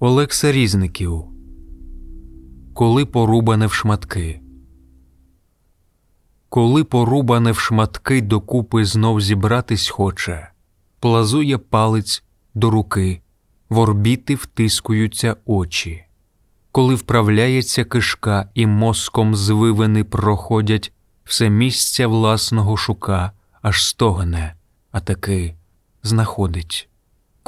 Олекса Різників. Коли порубане в шматки. Коли порубане в шматки докупи знов зібратись хоче, плазує палець до руки, в орбіти втискуються очі. Коли вправляється кишка і мозком звивини проходять, все місця власного шука, аж стогне, а таки знаходить.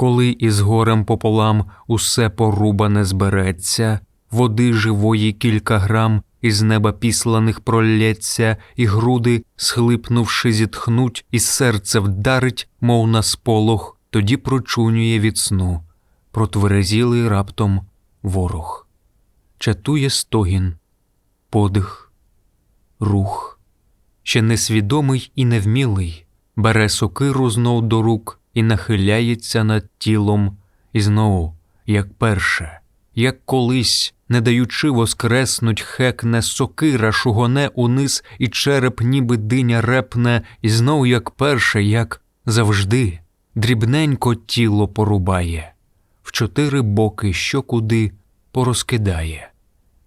Коли із горем пополам усе порубане збереться, води живої кілька грам із неба післаних пролється, і груди, схлипнувши, зітхнуть, і серце вдарить, мов на сполох, тоді прочунює від сну, протверезілий раптом ворог. Чатує стогін, подих, рух, ще несвідомий і невмілий, бере сокиру знов до рук і нахиляється над тілом, і знову, як перше, як колись, не даючи воскреснуть, хекне сокира шугоне униз, і череп, ніби диня репне, і знову, як перше, як завжди, дрібненько тіло порубає, в чотири боки що куди порозкидає,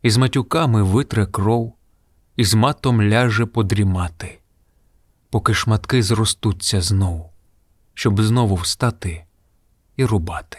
і з матюками витре кров, і з матом ляже подрімати, поки шматки зростуться знов, щоб знову встати і рубати.